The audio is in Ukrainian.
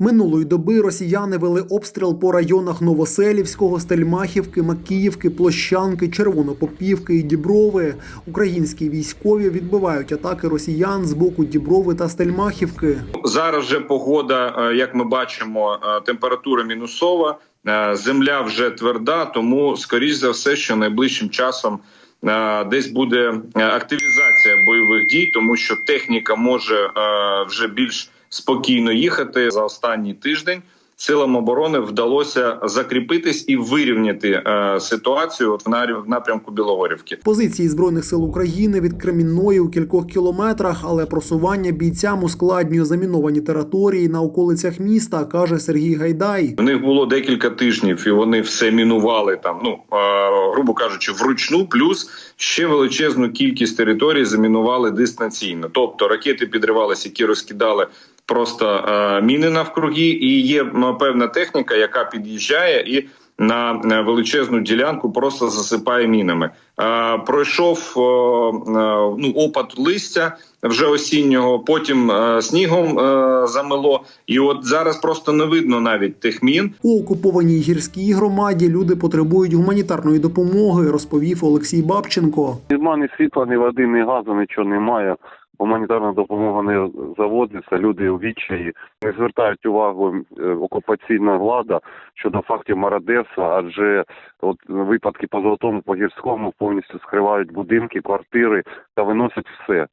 Минулої доби росіяни вели обстріл по районах Новоселівського, Стельмахівки, Макіївки, Площанки, Червонопопівки і Діброви. Українські військові відбивають атаки росіян з боку Діброви та Стельмахівки. Зараз же погода, е, як ми бачимо, е, температура мінусова, е, земля вже тверда, тому скоріш за все, що найближчим часом десь буде е, активізація бойових дій, тому що техніка може е, вже більш спокійно їхати за останній тиждень. Силам оборони вдалося закріпитись і вирівняти е, ситуацію от в напрямку Білогорівки. Позиції збройних сил України від Кремінної у кількох кілометрах, але просування бійцям ускладнює заміновані території на околицях міста, каже Сергій Гайдай. В них було декілька тижнів, і вони все мінували там. Ну е, грубо кажучи, вручну, плюс ще величезну кількість територій замінували дистанційно. Тобто ракети підривалися, які розкидали просто е, міни навкруги, і є певна техніка, яка під'їжджає і. На е, величезну ділянку просто засипає мінами. Е, пройшов е, е, ну опад листя вже осіннього, потім е, снігом е, замело, і от зараз просто не видно навіть тих мін. У окупованій гірській громаді люди потребують гуманітарної допомоги, розповів Олексій Бабченко. Нема ні світла, ні води, ні газу, нічого немає. Гуманітарна допомога не заводиться, люди у відчаї не звертають увагу е, окупаційна влада щодо фактів мародерства, адже от випадки по золотому, по гірському повністю скривають будинки, квартири та виносять все.